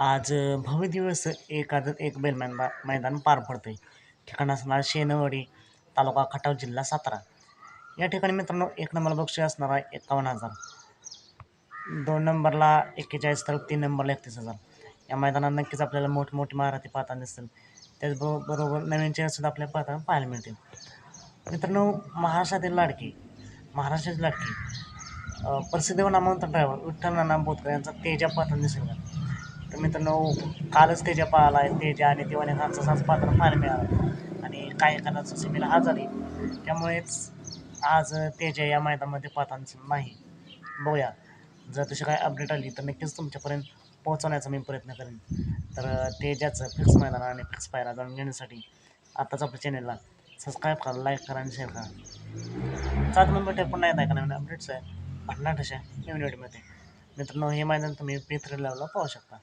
आज भव्य दिवस एक एक बैल मैदा मैदान पार पडतंय. ठिकाण असणार शेनवडी तालुका खटाव जिल्हा सातारा. या ठिकाणी मित्रांनो एक नंबर बक्षीस असणार आहे एकावन्न हजार. दोन नंबरला एक्केचाळीस तर तीन नंबरला एकतीस हजार. या मैदानात नक्कीच आपल्याला मोठमोठी महारथी पाहताना दिसतील त्याचबरोबर बरोबर नवीन चेहऱ्यासुद्धा आपल्याला पाहताना पाहायला मिळतील. मित्रांनो महाराष्ट्रातील लाडकी महाराष्ट्राची लाडकी प्रसिद्ध नामवंत ड्रायव्हर विठ्ठल नाना बोतकर यांचा तेजा पाहताना दिसेल तर मित्रांनो कालच तेजा पाहिला आहे तेजा आणि दिवाने खानचा साज पात्र फार मिळाला. आणि काही कानाचं सिमीला हा त्यामुळेच आज तेजा या मैदानामध्ये पाहताना नाही. बघूया. जर तशी काय अपडेट आली तर नक्कीच तुमच्यापर्यंत पोहोचवण्याचा मी प्रयत्न करेन. तर तेजाचं फिक्स मैदान आणि फिक्स पायरा जाणून घेण्यासाठी आत्ताच आपल्या चॅनलला सबस्क्राईब करा लाईक करा आणि शेअर करा. सात नंबर टेप पुन्हा येत आहे का नवीन अपडेट्स आहे. भन्नाट अशा नवीन व्हिडिओमध्ये मित्रांनो हे मैदान तुम्ही पी थ्री लेवलला पाहू शकता.